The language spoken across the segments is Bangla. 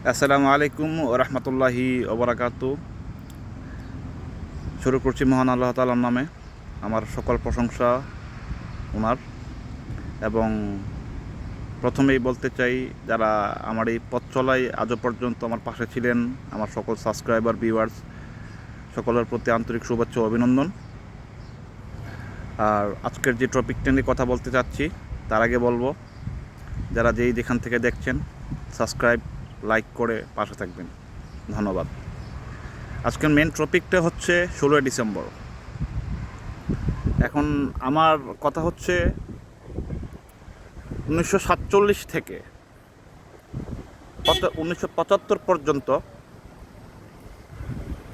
আসসালামু আলাইকুম রহমতুল্লাহি ওবরাকাতু শুরু করছি মহান আল্লাহ তালার নামে। আমার সকল প্রশংসা ওনার এবং প্রথমেই বলতে চাই, যারা আমার এই পথ চলায় আজও পর্যন্ত আমার পাশে ছিলেন, আমার সকল সাবস্ক্রাইবার ভিউয়ার্স সকলের প্রতি আন্তরিক শুভেচ্ছা অভিনন্দন। আর আজকের যে টপিকটা নিয়ে কথা বলতে চাচ্ছি, তার আগে বলব, যারা যেই যেখান থেকে দেখছেন সাবস্ক্রাইব লাইক করে পাশে থাকবেন। ধন্যবাদ। আজকের মেন টপিকটা হচ্ছে ষোলোই ডিসেম্বর। এখন আমার কথা হচ্ছে উনিশশো সাতচল্লিশ থেকে উনিশশো পঁচাত্তর পর্যন্ত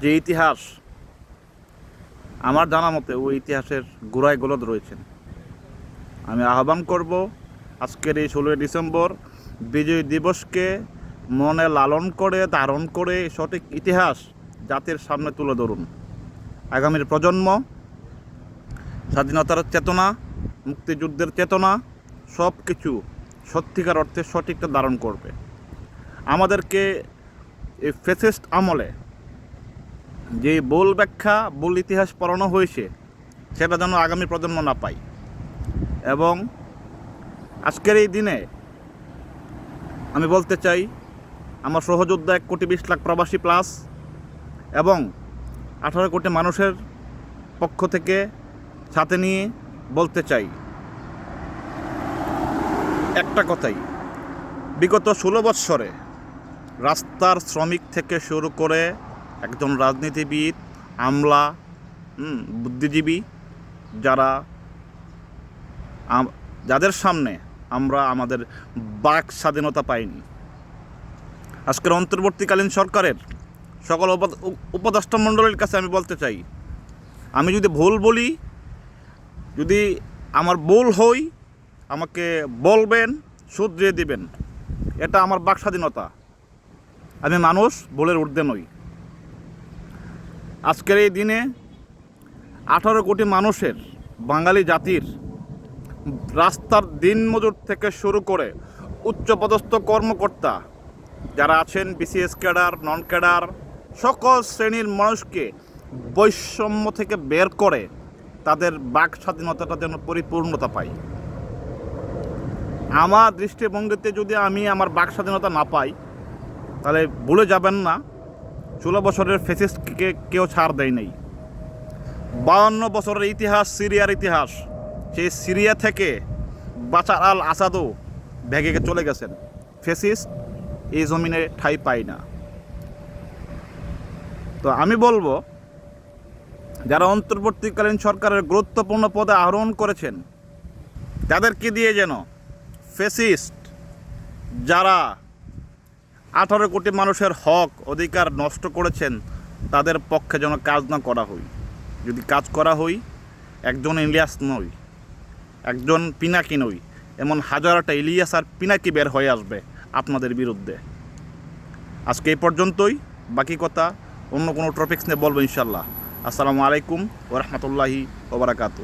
যে ইতিহাস আমার জানা মতে ওই ইতিহাসের গোড়ায় গোলদ রয়েছেন। আমি আহ্বান করব আজকের এই ষোলোই ডিসেম্বর বিজয় দিবসকে মনে লালন করে, ধারণ করে সঠিক ইতিহাস জাতির সামনে তুলে ধরুন। আগামীর প্রজন্ম, স্বাধীনতার চেতনা, মুক্তিযুদ্ধের চেতনা সব কিছু সত্যিকার অর্থে সঠিকটা ধারণ করবে। আমাদেরকে এই ফেসিস্ট আমলে যে বোল ব্যাখ্যা বোল ইতিহাস পড়ানো হয়েছে, সেটা যেন আগামী প্রজন্ম না পায়। এবং আজকের এই দিনে আমি বলতে চাই আমার সহযোদ্ধা এক কোটি বিশ লাখ প্রবাসী প্লাস এবং আঠারো কোটি মানুষের পক্ষ থেকে সাথে নিয়ে বলতে চাই। একটা কথাই, বিগত ষোলো বৎসরে রাস্তার শ্রমিক থেকে শুরু করে একজন রাজনীতিবিদ, আমলা বুদ্ধিজীবী যারা যাদের সামনে আমরা আমাদের বাক স্বাধীনতা পাইনি। আজকের অন্তর্বর্তীকালীন সরকারের সকল উপ- উপ- উপদেষ্টা মণ্ডলীর কাছে আমি বলতে চাই, আমি যদি ভুল বলি, যদি আমার ভুল হই, আমাকে বলবেন, শুধরিয়ে দিবেন। এটা আমার বাক স্বাধীনতা। আমি মানুষ, ভুলের ঊর্ধ্বে নই। আজকের এই দিনে আঠারো কোটি মানুষের, বাঙালি জাতির রাস্তার দিনমজুর থেকে শুরু করে উচ্চপদস্থ কর্মকর্তা যারা আছেন বিসিএস ক্যাডার নন ক্যাডার, সকল শ্রেণির মানুষকে বৈষম্য থেকে বের করে তাদের বাক স্বাধীনতাটা যেন পরিপূর্ণতা পায়। আমার দৃষ্টিভঙ্গিতে যদি আমি আমার বাক স্বাধীনতা না পাই, তাহলে ভুলে যাবেন না, ষোলো বছরের ফেসিস্টকে কেউ ছাড় দেয় নাই। বাউন্ন বছরের ইতিহাস, সিরিয়ার ইতিহাস, সেই সিরিয়া থেকে বাচার আল আসাদও ভেগে চলে গেছেন। ফেসিস্ট এই জমিনে ঠাই পায় না। তো আমি বলব, যারা অন্তর্বর্তীকালীন সরকারের গুরুত্বপূর্ণ পদে আহরণ করেছেন, তাদেরকে দিয়ে যেন ফেসিস্ট যারা আঠারো কোটি মানুষের হক, অধিকার নষ্ট করেছেন, তাদের পক্ষে যেন কাজ না করা হয় যদি কাজ করা হই, একজন ইলিয়াস নই, একজন পিনাকি নই, এমন হাজারটা ইলিয়াস আর পিনাকি বের হয়ে আসবে। আপনাদের বিরুদ্ধে। আজকে এই পর্যন্তই। বাকি কথা অন্য কোনো টপিক্স নিয়ে বলব ইনশাল্লাহ আসসালামু আলাইকুম ওরহমতুল্লাহি ওবরাকাতু